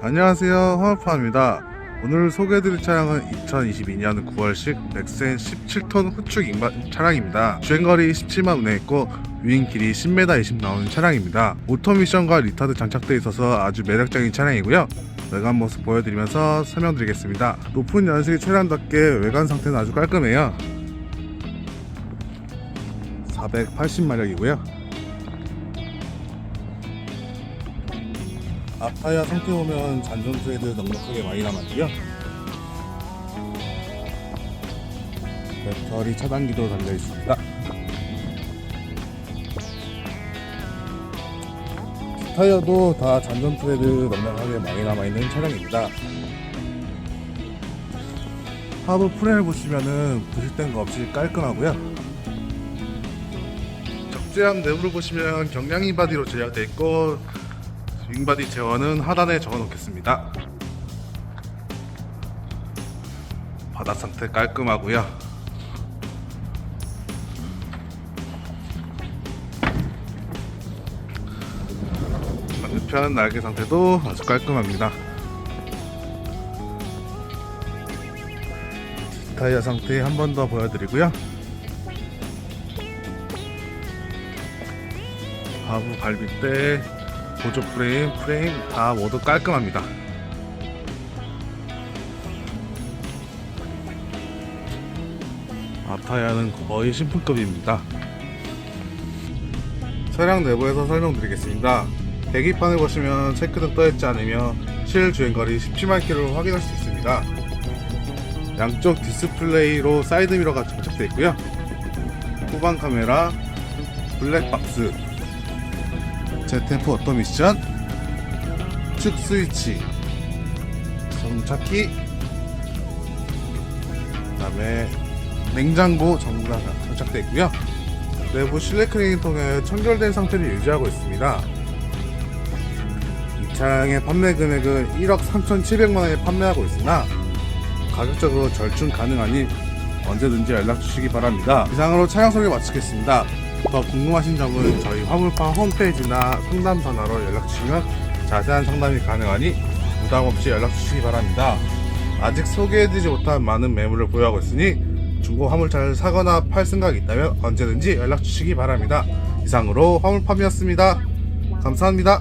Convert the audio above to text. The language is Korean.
안녕하세요. 화물파입니다. 오늘 소개해드릴 차량은 2022년 9월식 넥센 17톤 후축 인바 차량입니다. 주행거리 17만 운행했고 유인 길이 10m 20 나오는 차량입니다. 오토미션과 리타드 장착되어 있어서 아주 매력적인 차량이고요. 외관 모습 보여드리면서 설명드리겠습니다. 높은 연식 차량답게 외관 상태는 아주 깔끔해요. 480마력이고요 앞타이어 상태 보면 잔존 트레드 넉넉하게 많이 남았고요. 배터리 차단기도 달려 있습니다. 타이어도 다 잔존 트레드 넉넉하게 많이 남아 있는 차량입니다. 하부 프레임을 보시면은 부실된 거 없이 깔끔하고요. 적재함 내부를 보시면 경량이 바디로 제작되어 있고 윙바디 제어는 하단에 적어 놓겠습니다. 바닥 상태 깔끔하고요. 반대편 날개 상태도 아주 깔끔합니다. 타이어 상태 한 번 더 보여드리고요. 하부 갈빗대 보조 프레임, 프레임 다 모두 깔끔합니다. 앞타이어는 거의 신품급입니다. 차량 내부에서 설명드리겠습니다. 계기판을 보시면 체크등 떠있지 않으며 실 주행거리 17만 킬로를 확인할 수 있습니다. 양쪽 디스플레이로 사이드 미러가 장착되어 있고요. 후방 카메라, 블랙박스, ZF 오토 미션? 축 스위치. 정착기. 그 다음에 냉장고 전부 다 장착되어 있고요. 내부 실내 클리닝 통해 청결된 상태를 유지하고 있습니다. 이 차량의 판매 금액은 1억 3,700만원에 판매하고 있으나 가격적으로 절충 가능하니 언제든지 연락 주시기 바랍니다. 이상으로 차량 소개 마치겠습니다 더 궁금하신 점은 저희 화물파 홈페이지나 상담 전화로 연락 주시면 자세한 상담이 가능하니 부담 없이 연락 주시기 바랍니다. 아직 소개해드리지 못한 많은 매물을 보유하고 있으니 중고 화물차를 사거나 팔 생각이 있다면 언제든지 연락 주시기 바랍니다. 이상으로 화물팜이었습니다. 감사합니다.